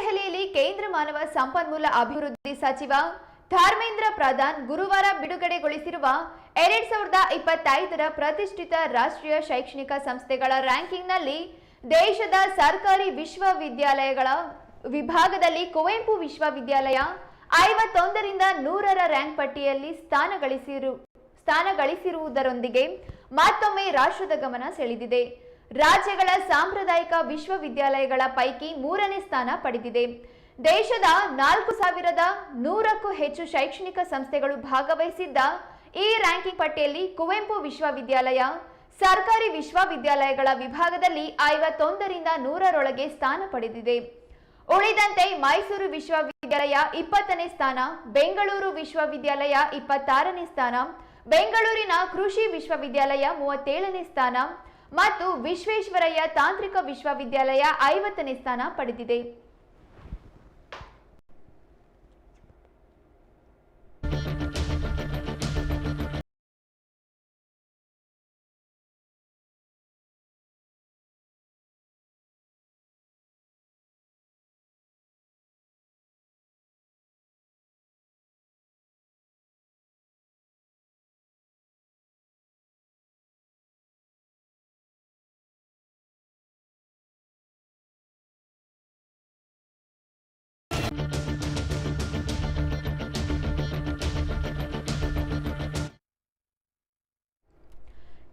ನವದೆಹಲಿಯಲ್ಲಿ ಕೇಂದ್ರ ಮಾನವ ಸಂಪನ್ಮೂಲ ಅಭಿವೃದ್ಧಿ ಸಚಿವ ಧರ್ಮೇಂದ್ರ ಪ್ರಧಾನ್ ಗುರುವಾರ ಬಿಡುಗಡೆಗೊಳಿಸಿರುವ ಎರಡ್ ಸಾವಿರದ ಇಪ್ಪತ್ತೈದರ ಪ್ರತಿಷ್ಠಿತ ರಾಷ್ಟ್ರೀಯ ಶೈಕ್ಷಣಿಕ ಸಂಸ್ಥೆಗಳ ರ್ಯಾಂಕಿಂಗ್ನಲ್ಲಿ ದೇಶದ ಸರ್ಕಾರಿ ವಿಶ್ವವಿದ್ಯಾಲಯಗಳ ವಿಭಾಗದಲ್ಲಿ ಕುವೆಂಪು ವಿಶ್ವವಿದ್ಯಾಲಯ ಐವತ್ತೊಂದರಿಂದ ನೂರರ ರ್ಯಾಂಕ್ ಪಟ್ಟಿಯಲ್ಲಿ ಸ್ಥಾನ ಗಳಿಸಿರು ಸ್ಥಾನ ಗಳಿಸಿರುವುದರೊಂದಿಗೆ ಮತ್ತೊಮ್ಮೆ ರಾಷ್ಟ್ರದ ಗಮನ ಸೆಳೆದಿದೆ. ರಾಜ್ಯಗಳ ಸಾಂಪ್ರದಾಯಿಕ ವಿಶ್ವವಿದ್ಯಾಲಯಗಳ ಪೈಕಿ ಮೂರನೇ ಸ್ಥಾನ ಪಡೆದಿದೆ. ದೇಶದ ನಾಲ್ಕು ಸಾವಿರದ ನೂರಕ್ಕೂ ಹೆಚ್ಚು ಶೈಕ್ಷಣಿಕ ಸಂಸ್ಥೆಗಳು ಭಾಗವಹಿಸಿದ್ದ ಈ ರ್ಯಾಂಕಿಂಗ್ ಪಟ್ಟಿಯಲ್ಲಿ ಕುವೆಂಪು ವಿಶ್ವವಿದ್ಯಾಲಯ, ಸರ್ಕಾರಿ ವಿಶ್ವವಿದ್ಯಾಲಯಗಳ ವಿಭಾಗದಲ್ಲಿ ಐವತ್ತೊಂದರಿಂದ ನೂರರೊಳಗೆ ಸ್ಥಾನ ಪಡೆದಿದೆ. ಉಳಿದಂತೆ ಮೈಸೂರು ವಿಶ್ವವಿದ್ಯಾಲಯ ಇಪ್ಪತ್ತನೇ ಸ್ಥಾನ, ಬೆಂಗಳೂರು ವಿಶ್ವವಿದ್ಯಾಲಯ ಇಪ್ಪತ್ತಾರನೇ ಸ್ಥಾನ, ಬೆಂಗಳೂರಿನ ಕೃಷಿ ವಿಶ್ವವಿದ್ಯಾಲಯ ಮೂವತ್ತೇಳನೇ ಸ್ಥಾನ ಮತ್ತು ವಿಶ್ವೇಶ್ವರಯ್ಯ ತಾಂತ್ರಿಕ ವಿಶ್ವವಿದ್ಯಾಲಯ ಐವತ್ತನೇ ಸ್ಥಾನ ಪಡೆದಿದೆ.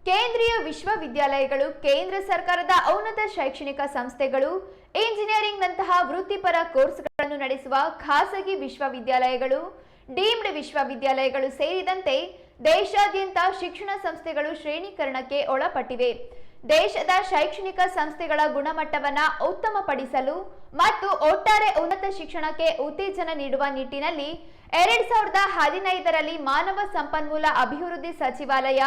ಕೇಂದ್ರೀಯ ವಿಶ್ವವಿದ್ಯಾಲಯಗಳು, ಕೇಂದ್ರ ಸರ್ಕಾರದ ಔನ್ನತ ಶೈಕ್ಷಣಿಕ ಸಂಸ್ಥೆಗಳು, ಇಂಜಿನಿಯರಿಂಗ್ನಂತಹ ವೃತ್ತಿಪರ ಕೋರ್ಸ್ಗಳನ್ನು ನಡೆಸುವ ಖಾಸಗಿ ವಿಶ್ವವಿದ್ಯಾಲಯಗಳು, ಡೀಮ್ಡ್ ವಿಶ್ವವಿದ್ಯಾಲಯಗಳು ಸೇರಿದಂತೆ ದೇಶಾದ್ಯಂತ ಶಿಕ್ಷಣ ಸಂಸ್ಥೆಗಳು ಶ್ರೇಣೀಕರಣಕ್ಕೆ ಒಳಪಟ್ಟಿವೆ. ದೇಶದ ಶೈಕ್ಷಣಿಕ ಸಂಸ್ಥೆಗಳ ಗುಣಮಟ್ಟವನ್ನು ಉತ್ತಮಪಡಿಸಲು ಮತ್ತು ಒಟ್ಟಾರೆ ಉನ್ನತ ಶಿಕ್ಷಣಕ್ಕೆ ಉತ್ತೇಜನ ನೀಡುವ ನಿಟ್ಟಿನಲ್ಲಿ ಎರಡ್ ಸಾವಿರದ ಹದಿನೈದರಲ್ಲಿ ಮಾನವ ಸಂಪನ್ಮೂಲ ಅಭಿವೃದ್ಧಿ ಸಚಿವಾಲಯ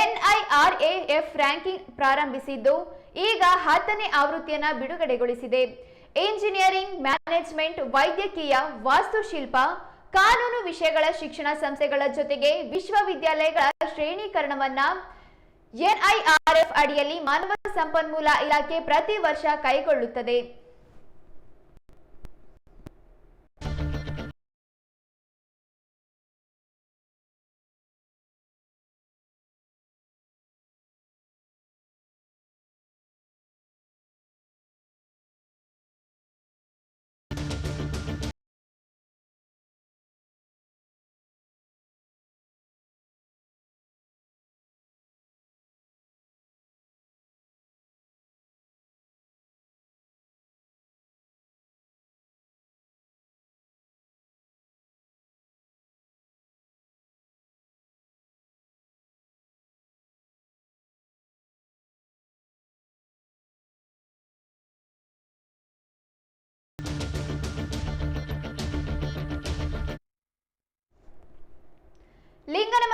ಎನ್ಐಆರ್ಎಎಫ್ ರ್ಯಾಂಕಿಂಗ್ ಪ್ರಾರಂಭಿಸಿದ್ದು, ಈಗ ಹತ್ತನೇ ಆವೃತ್ತಿಯನ್ನು ಬಿಡುಗಡೆಗೊಳಿಸಿದೆ. ಇಂಜಿನಿಯರಿಂಗ್ ಮ್ಯಾನೇಜ್ಮೆಂಟ್ ವೈದ್ಯಕೀಯ ವಾಸ್ತುಶಿಲ್ಪ, ಕಾನೂನು ವಿಷಯಗಳ ಶಿಕ್ಷಣ ಸಂಸ್ಥೆಗಳ ಜೊತೆಗೆ ವಿಶ್ವವಿದ್ಯಾಲಯಗಳ ಶ್ರೇಣೀಕರಣವನ್ನು ಎನ್ಐಆರ್ಎಫ್ ಅಡಿಯಲ್ಲಿ ಮಾನವ ಸಂಪನ್ಮೂಲ ಇಲಾಖೆ ಪ್ರತಿ ವರ್ಷ ಕೈಗೊಳ್ಳುತ್ತದೆ.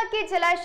કે જલાશય